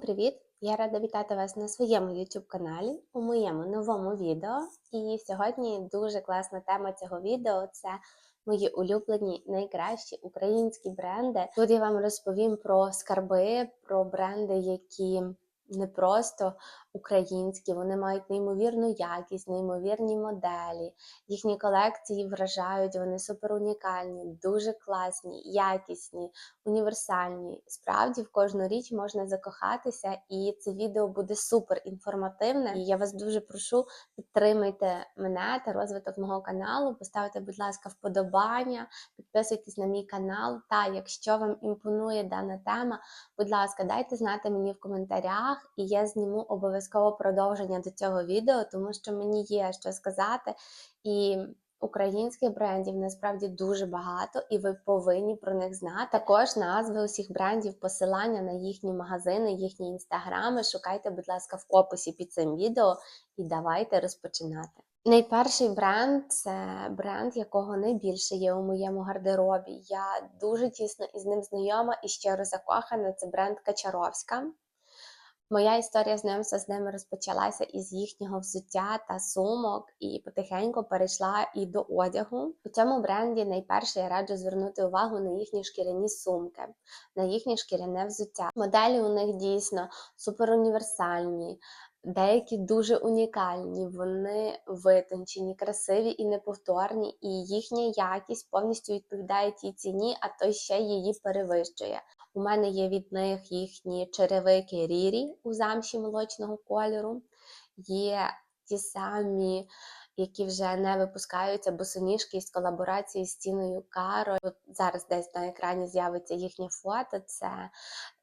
Привіт! Я рада вітати вас на своєму YouTube каналі у моєму новому відео. І сьогодні дуже класна тема цього відео це мої улюблені найкращі українські бренди. Тут я вам розповім про скарби, про бренди, які не просто українські, вони мають неймовірну якість, неймовірні моделі. Їхні колекції вражають, вони супер унікальні, дуже класні, якісні, універсальні. Справді в кожну річ можна закохатися, і це відео буде супер інформативне. І я вас дуже прошу, підтримайте мене та розвиток мого каналу, поставте, будь ласка, вподобання, підписуйтесь на мій канал. Та якщо вам імпонує дана тема, будь ласка, дайте знати мені в коментарях, і я зніму обов'язково продовження до цього відео, тому що мені є що сказати. І Українських брендів насправді дуже багато, і ви повинні про них знати. Також назви усіх брендів, посилання на їхні магазини, їхні інстаграми. Шукайте, будь ласка, в описі під цим відео і давайте розпочинати. Найперший бренд це бренд, якого найбільше є у моєму гардеробі. Я дуже тісно із ним знайома і щиро закохана. Це бренд Качаровська. Моя історія знайомства з ними розпочалася із їхнього взуття та сумок, і потихеньку перейшла і до одягу. У цьому бренді найперше я раджу звернути увагу на їхні шкіряні сумки, на їхнє шкіряне взуття. Моделі у них дійсно суперуніверсальні, Деякі дуже унікальні, вони витончені, красиві і неповторні, і їхня якість повністю відповідає тій ціні, а то ще її перевищує. У мене є від них їхні черевики рірі у замші молочного кольору, є ті самі, які вже не випускаються, босоніжки з колаборації з ціною Каро. Зараз десь на екрані з'явиться їхнє фото. Це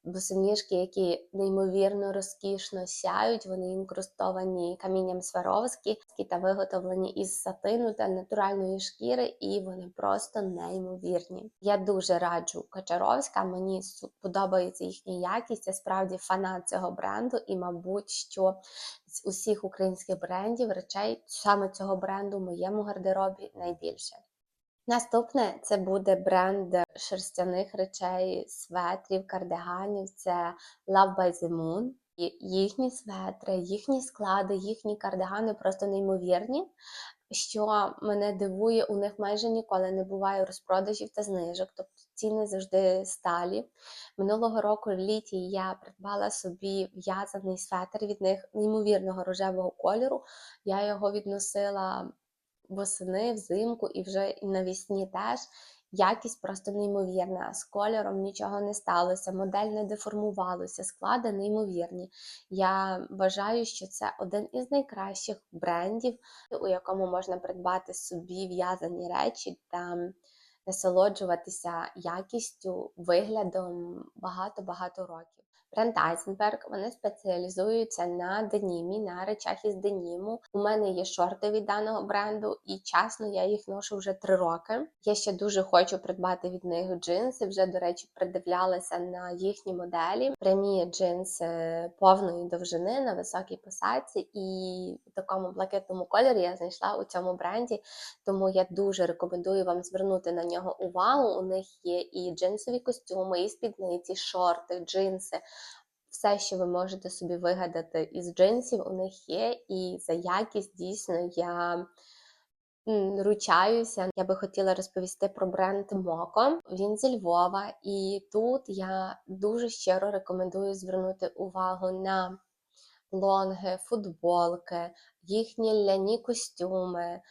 босоніжки, які неймовірно розкішно сяють, вони інкрустовані камінням Сваровські та виготовлені із сатину та натуральної шкіри, і вони просто неймовірні. Я дуже раджу Качаровська, мені подобається їхня якість. Я справді фанат цього бренду, і, мабуть, що з усіх українських брендів речей саме цього бренду в моєму гардеробі найбільше. Наступне це буде бренд шерстяних речей, светрів, кардиганів. Це Love by the Moon. Їхні светри, їхні склади, їхні кардигани просто неймовірні. Що мене дивує, у них майже ніколи не буває розпродажів та знижок, тобто ціни завжди сталі. Минулого року в літі я придбала собі в'язаний светр від них неймовірного рожевого кольору. Я його відносила восени, взимку і вже навісні теж. Якість просто неймовірна. З кольором нічого не сталося, модель не деформувалася, склади неймовірні. Я вважаю, що це один із найкращих брендів, у якому можна придбати собі в'язані речі та насолоджуватися якістю, виглядом багато-багато років. Бренд Айзенберг, вони спеціалізуються на денімі, на речах із деніму. У мене є шорти від даного бренду, і чесно, я їх ношу вже три роки. Я ще дуже хочу придбати від них джинси. Вже, до речі, придивлялася на їхні моделі. Прямі джинси повної довжини на високій посадці, і в такому блакитному кольорі я знайшла у цьому бренді. Тому я дуже рекомендую вам звернути на нього увагу. У них є і джинсові костюми, і спідниці, шорти, джинси все, що ви можете собі вигадати із джинсів, у них є, і за якість дійсно я ручаюся. Я би хотіла розповісти про бренд Моко. Він зі Львова, і тут я дуже щиро рекомендую звернути увагу на лонги, футболки, їхні ляні костюми.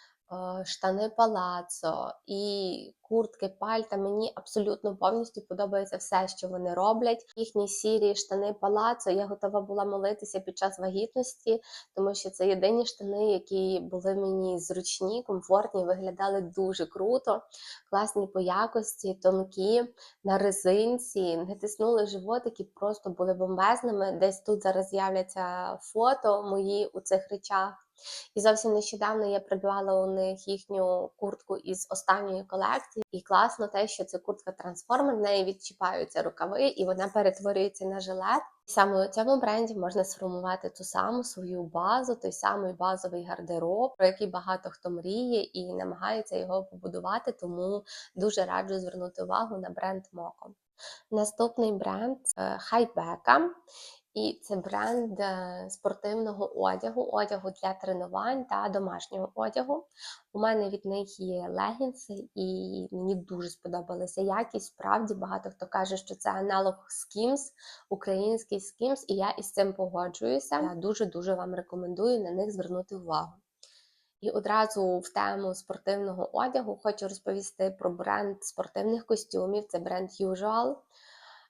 Штани палацо і куртки, пальта. Мені абсолютно повністю подобається все, що вони роблять. Їхні сірі штани палацо. Я готова була молитися під час вагітності, тому що це єдині штани, які були мені зручні, комфортні, виглядали дуже круто, класні по якості, тонкі, на резинці, не тиснули животики, просто були бомбезними. Десь тут зараз з'являться фото мої у цих речах. І зовсім нещодавно я придбала у них їхню куртку із останньої колекції. І класно те, що це куртка трансформер, в неї відчіпаються рукави, і вона перетворюється на жилет. І саме у цьому бренді можна сформувати ту саму свою базу, той самий базовий гардероб, про який багато хто мріє і намагається його побудувати. Тому дуже раджу звернути увагу на бренд Моко. Наступний бренд Хайбека. І це бренд е, спортивного одягу, одягу для тренувань та домашнього одягу. У мене від них є легінси, і мені дуже сподобалася якість. Справді багато хто каже, що це аналог Skims, український Skims, і я із цим погоджуюся. Я дуже-дуже вам рекомендую на них звернути увагу. І одразу в тему спортивного одягу хочу розповісти про бренд спортивних костюмів. Це бренд Usual.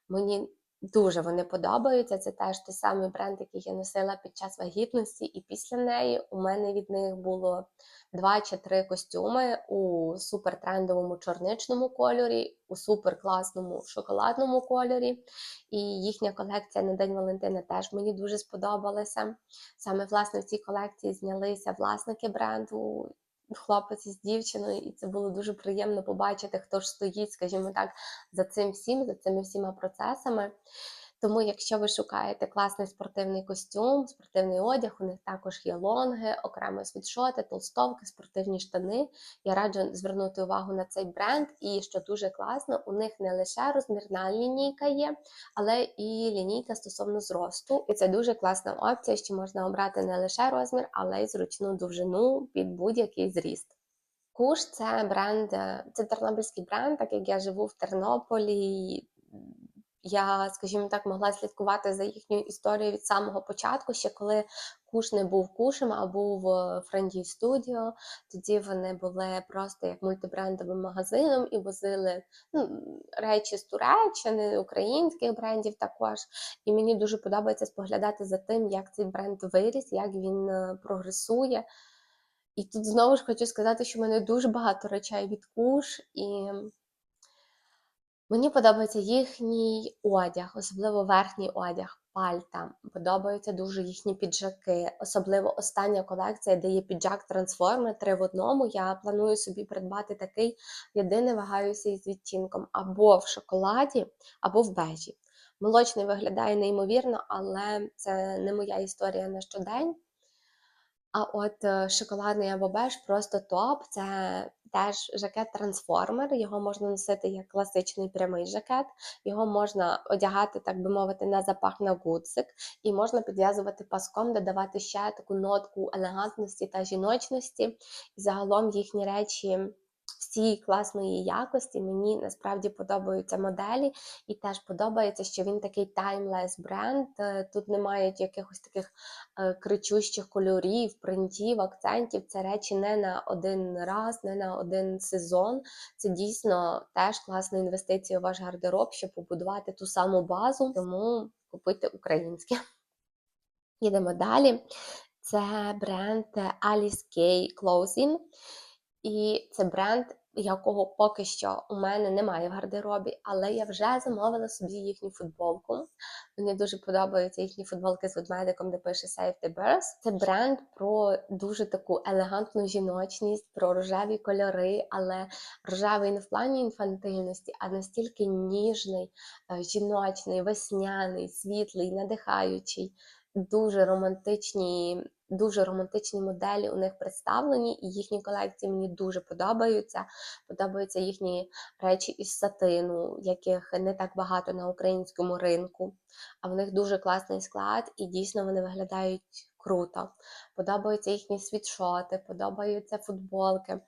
Мені дуже вони подобаються. Це теж той самий бренд, який я носила під час вагітності, і після неї у мене від них було два чи три костюми у супертрендовому чорничному кольорі, у суперкласному шоколадному кольорі. І їхня колекція на День Валентина теж мені дуже сподобалася. Саме власне в цій колекції знялися власники бренду. Хлопець із дівчиною, і це було дуже приємно побачити, хто ж стоїть, скажімо так, за цим всім, за цими всіма процесами. Тому, якщо ви шукаєте класний спортивний костюм, спортивний одяг, у них також є лонги, окремо світшоти, толстовки, спортивні штани. Я раджу звернути увагу на цей бренд. І що дуже класно, у них не лише розмірна лінійка є, але і лінійка стосовно зросту. І це дуже класна опція, що можна обрати не лише розмір, але й зручну довжину під будь-який зріст. Куш це бренд, е, це тернопільський бренд, так як я живу в Тернополі. Я, скажімо так, могла слідкувати за їхньою історією від самого початку, ще коли Куш не був кушем, а був Френді Студіо. Тоді вони були просто як мультибрендовим магазином і возили ну, речі з Туреччини, українських брендів також. І мені дуже подобається споглядати за тим, як цей бренд виріс, як він е, прогресує. І тут знову ж хочу сказати, що в мене дуже багато речей від куш, і мені подобається їхній одяг, особливо верхній одяг, пальта. Подобаються дуже їхні піджаки, особливо остання колекція, де є піджак трансформер три в одному. Я планую собі придбати такий, єдине вагаюся із відтінком або в шоколаді, або в бежі. Молочний виглядає неймовірно, але це не моя історія на щодень. А от е, шоколадний або беж просто топ. Це теж жакет-трансформер. Його можна носити як класичний прямий жакет, його можна одягати, так би мовити, на запах на гудзик, і можна підв'язувати паском, додавати ще таку нотку елегантності та жіночності. І загалом їхні речі всі класної якості. Мені насправді подобаються моделі, і теж подобається, що він такий таймлес бренд. Е, тут немає якихось таких е, кричущих кольорів, принтів, акцентів. Це речі не на один раз, не на один сезон. Це дійсно теж класна інвестиція у ваш гардероб, щоб побудувати ту саму базу, тому купуйте українське. Їдемо далі. Це бренд Alice K Clothing. І це бренд, якого поки що у мене немає в гардеробі, але я вже замовила собі їхню футболку. Мені дуже подобаються їхні футболки з ведмедиком, де пише Safety Birds. Це бренд про дуже таку елегантну жіночність, про рожеві кольори, але рожевий не в плані інфантильності, а настільки ніжний, е, жіночний, весняний, світлий, надихаючий. Дуже романтичні дуже романтичні моделі у них представлені, і їхні колекції мені дуже подобаються. Подобаються їхні речі із сатину, яких не так багато на українському ринку. А в них дуже класний склад, і дійсно вони виглядають круто. Подобаються їхні світшоти, подобаються футболки.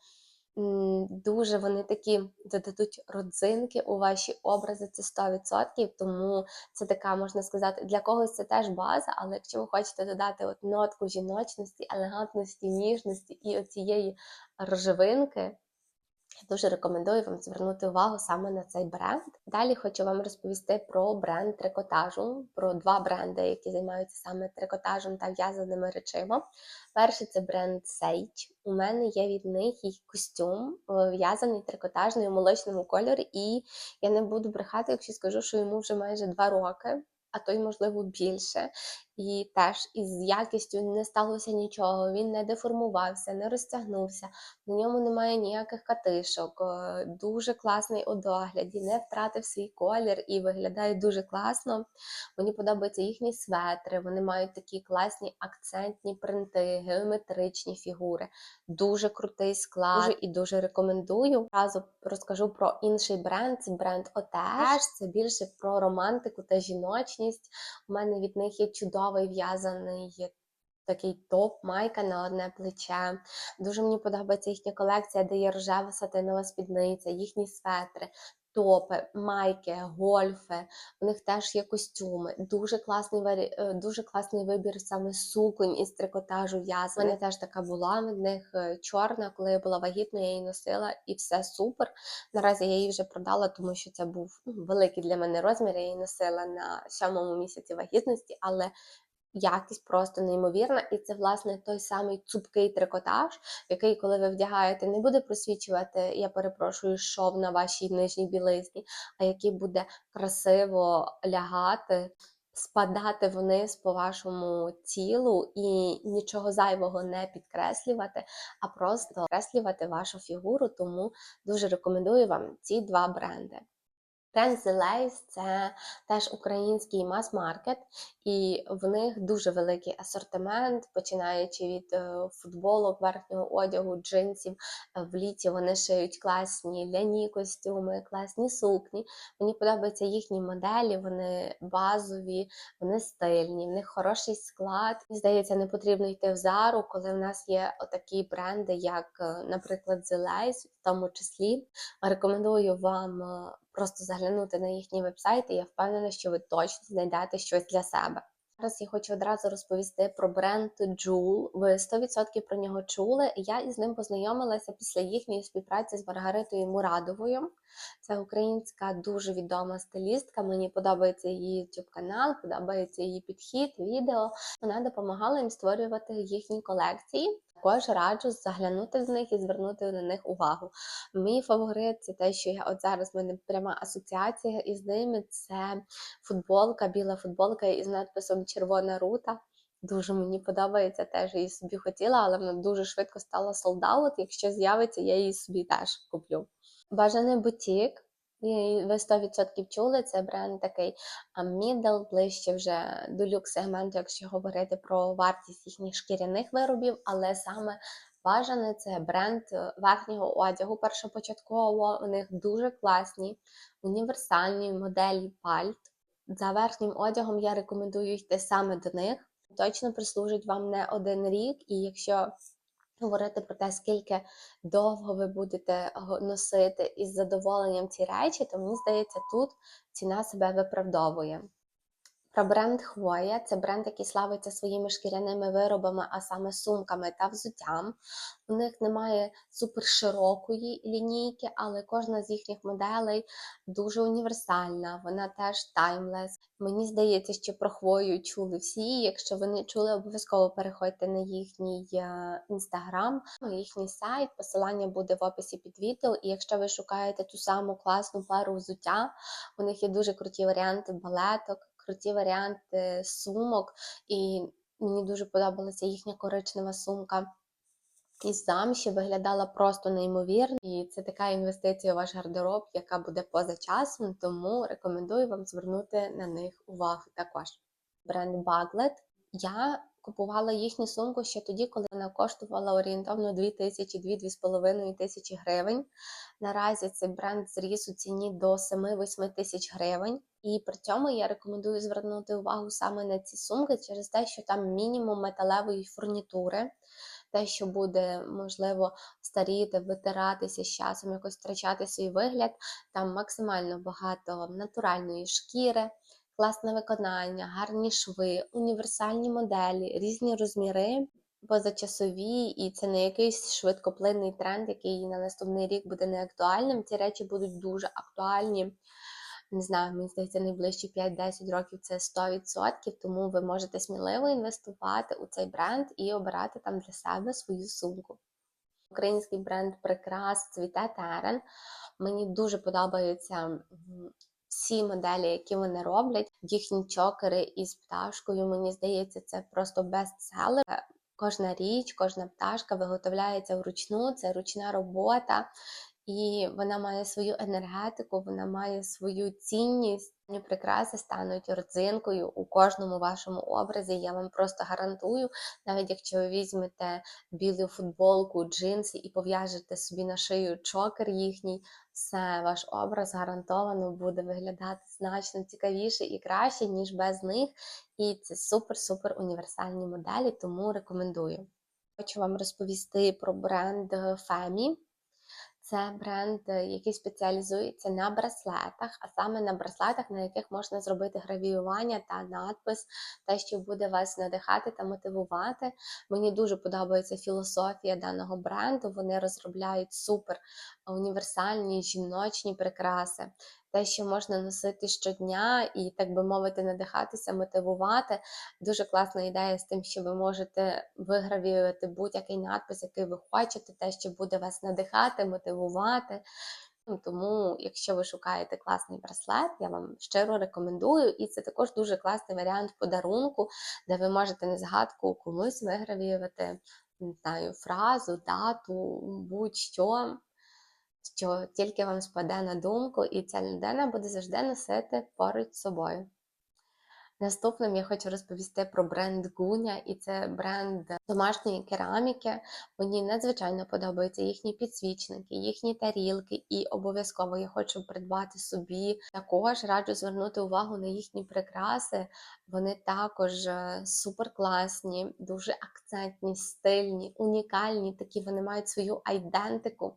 Дуже вони такі додадуть родзинки у ваші образи, це 100%, тому це така, можна сказати, для когось це теж база, але якщо ви хочете додати от нотку жіночності, елегантності, ніжності і оцієї рожевинки, дуже рекомендую вам звернути увагу саме на цей бренд. Далі хочу вам розповісти про бренд трикотажу, про два бренди, які займаються саме трикотажем та в'язаними речима. Перший це бренд Sage. У мене є від них їх костюм, е, в'язаний трикотажний у молочному кольорі, і я не буду брехати, якщо скажу, що йому вже майже два роки. А то й, можливо, більше. І теж із якістю не сталося нічого. Він не деформувався, не розтягнувся, на ньому немає ніяких катишок. е, Дуже класний у догляді, не втратив свій колір і виглядає дуже класно. Мені подобаються їхні светри, вони мають такі класні акцентні принти, геометричні фігури, дуже крутий склад. Дуже і дуже рекомендую. Разу розкажу про інший бренд. Це бренд Отеж. Це більше про романтику та жіночність. У мене від них є чудовий в'язаний. Такий топ, майка на одне плече. Дуже мені подобається їхня колекція, де є рожева сатинова спідниця, їхні светри, топи, майки, гольфи. У них теж є костюми. Дуже класний варі... е, дуже класний вибір саме суконь із трикотажу в'язаних. Мене теж така була від них е, чорна, коли я була вагітна, я її носила і все супер. Наразі я її вже продала, тому що це був ну, великий для мене розмір. Я її носила на сьомому місяці вагітності, але якість просто неймовірна. І це, власне, той самий цупкий трикотаж, який, коли ви вдягаєте, не буде просвічувати, я перепрошую, шов на вашій нижній білизні, а який буде красиво лягати. Спадати вниз по вашому тілу і нічого зайвого не підкреслювати, а просто підкреслювати вашу фігуру. Тому дуже рекомендую вам ці два бренди. Lace – це теж український мас-маркет, і в них дуже великий асортимент, починаючи від е, футболок, верхнього одягу, джинсів. Е, В літі вони шиють класні ляні костюми, класні сукні. Мені подобаються їхні моделі, вони базові, вони стильні, в них хороший склад. Мені здається, не потрібно йти в зару, коли в нас є отакі бренди, як, е, наприклад, Lace, в тому числі. Рекомендую вам просто заглянути на їхній вебсайт, і я впевнена, що ви точно знайдете щось для себе. Зараз я хочу одразу розповісти про бренд Jewel. Ви 100% про нього чули. Я із ним познайомилася після їхньої співпраці з Маргаритою Мурадовою. Це українська дуже відома стилістка. Мені подобається її YouTube канал, подобається її підхід, відео. Вона допомагала їм створювати їхні колекції. Також раджу заглянути в них і звернути на них увагу. Мій фаворит це те, що я от зараз в мене пряма асоціація із ними. Це футболка, біла футболка із надписом Червона рута. Дуже мені подобається, теж її собі хотіла, але вона дуже швидко стала солдаут. Якщо з'явиться, я її собі теж куплю. Бажаний бутік. Ви 100% чули, це бренд такий middle, ближче вже до люкс сегменту, якщо говорити про вартість їхніх шкіряних виробів, але саме бажаний це бренд е, верхнього одягу першопочатково. У них дуже класні універсальні моделі пальт. За верхнім одягом я рекомендую йти саме до них. Точно прислужить вам не один рік, і якщо говорити про те, скільки довго ви будете го- носити із задоволенням ці речі, то мені здається, тут ціна себе виправдовує. Про бренд Хвоя це бренд, який славиться своїми шкіряними виробами, а саме сумками та взуттям. У них немає суперширокої лінійки, але кожна з їхніх моделей дуже універсальна. Вона теж таймлес. Мені здається, що про хвою чули всі. Якщо ви не чули, обов'язково переходьте на їхній інстаграм, їхній сайт. Посилання буде в описі під відео. І якщо ви шукаєте ту саму класну пару взуття, у них є дуже круті варіанти балеток круті варіанти сумок, і мені дуже подобалася їхня коричнева сумка. Із замші виглядала просто неймовірно, і це така інвестиція у ваш гардероб, яка буде поза часом, тому рекомендую вам звернути на них увагу також. Бренд Baglet. Я купувала їхню сумку ще тоді, коли вона коштувала орієнтовно 2 тисячі, 2-2,5 тисячі гривень. Наразі цей бренд зріс у ціні до 7-8 тисяч гривень. І при цьому я рекомендую звернути увагу саме на ці сумки через те, що там мінімум металевої фурнітури, те, що буде можливо старіти, витиратися з часом, якось втрачати свій вигляд. Там максимально багато натуральної шкіри, класне виконання, гарні шви, універсальні моделі, різні розміри. Позачасові, і це не якийсь швидкоплинний тренд, який на наступний рік буде неактуальним. Ці речі будуть дуже актуальні не знаю, мені здається, найближчі 5-10 років це 100%, тому ви можете сміливо інвестувати у цей бренд і обирати там для себе свою сумку. Український бренд прикрас цвіте терен. Мені дуже подобаються всі моделі, які вони роблять. їхні чокери із пташкою. Мені здається, це просто бестселер. Кожна річ, кожна пташка виготовляється вручну, це ручна робота, і вона має свою енергетику, вона має свою цінність. Ці прикраси стануть родзинкою у кожному вашому образі. Я вам просто гарантую, навіть якщо ви візьмете білу футболку, джинси і пов'яжете собі на шию чокер їхній, все, ваш образ гарантовано буде виглядати значно цікавіше і краще, ніж без них. І це супер-супер універсальні моделі, тому рекомендую. Хочу вам розповісти про бренд Femi. Це бренд, е, який спеціалізується на браслетах, а саме на браслетах, на яких можна зробити гравіювання та надпис, те, що буде вас надихати та мотивувати. Мені дуже подобається філософія даного бренду. Вони розробляють супер універсальні жіночні прикраси. Те, що можна носити щодня і, так би мовити, надихатися, мотивувати. Дуже класна ідея з тим, що ви можете вигравіювати будь-який надпис, який ви хочете, те, що буде вас надихати, мотивувати. Ну, Тому, якщо ви шукаєте класний браслет, я вам щиро рекомендую. І це також дуже класний варіант подарунку, де ви можете на згадку комусь вигравіювати не знаю, фразу, дату, будь-що що тільки вам спаде на думку, і ця людина буде завжди носити поруч з собою. Наступним я хочу розповісти про бренд Гуня, і це бренд домашньої кераміки. Мені надзвичайно подобаються їхні підсвічники, їхні тарілки, і обов'язково я хочу придбати собі. Також раджу звернути увагу на їхні прикраси. Вони також е, супер класні, дуже акцентні, стильні, унікальні. Такі вони мають свою айдентику.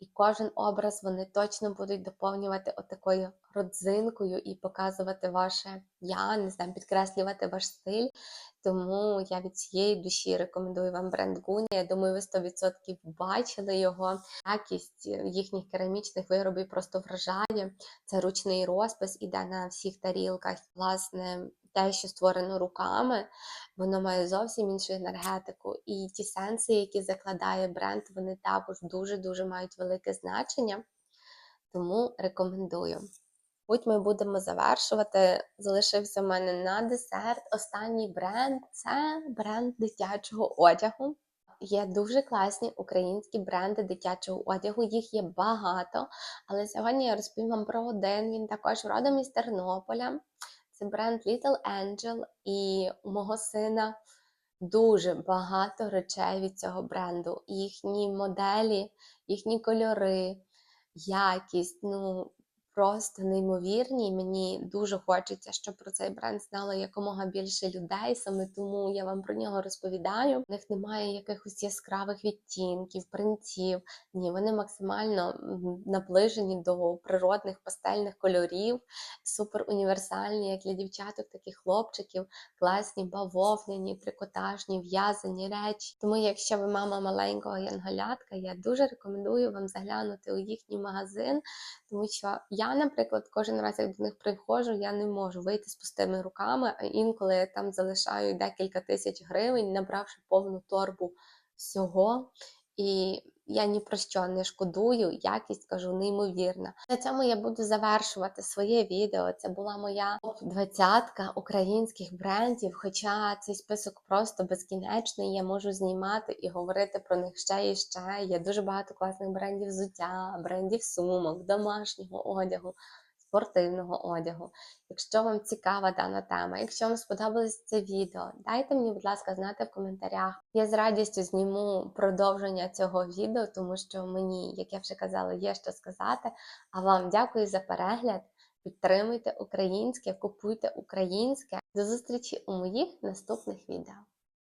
І кожен образ вони точно будуть доповнювати отакою родзинкою і показувати ваше я, не знаю, підкреслювати ваш стиль. Тому я від цієї душі рекомендую вам бренд Гуні. Я думаю, ви 100% бачили його. Якість їхніх керамічних виробів просто вражає. Це ручний розпис, іде на всіх тарілках. Власне, те, що створено руками, воно має зовсім іншу енергетику. І ті сенси, які закладає бренд, вони також дуже-дуже мають велике значення. Тому рекомендую. Будь ми будемо завершувати. Залишився в мене на десерт. Останній бренд це бренд дитячого одягу. Є дуже класні українські бренди дитячого одягу, їх є багато. Але сьогодні я розповім вам про один. Він також родом із Тернополя. Це бренд Little Angel, і у мого сина дуже багато речей від цього бренду. Їхні моделі, їхні кольори, якість. ну, просто неймовірні. Мені дуже хочеться, щоб про цей бренд знало якомога більше людей. Саме тому я вам про нього розповідаю. У них немає якихось яскравих відтінків, принтів. Ні, вони максимально наближені до природних пастельних кольорів, супер універсальні, як для дівчаток, так і хлопчиків, класні, бавовняні, трикотажні, в'язані речі. Тому, якщо ви мама маленького янголятка, я дуже рекомендую вам заглянути у їхній магазин, тому що я. Я, наприклад, кожен раз, як до них приходжу, я не можу вийти з пустими руками, а інколи я там залишаю декілька тисяч гривень, набравши повну торбу всього. І я ні про що не шкодую, якість кажу, неймовірна. На цьому я буду завершувати своє відео. Це була моя топ-20 українських брендів. Хоча цей список просто безкінечний, я можу знімати і говорити про них ще і ще. Є дуже багато класних брендів взуття, брендів сумок, домашнього одягу спортивного одягу. Якщо вам цікава дана тема, якщо вам сподобалось це відео, дайте мені, будь ласка, знати в коментарях. Я з радістю зніму продовження цього відео, тому що мені, як я вже казала, є що сказати. А вам дякую за перегляд. Підтримуйте українське, купуйте українське. До зустрічі у моїх наступних відео.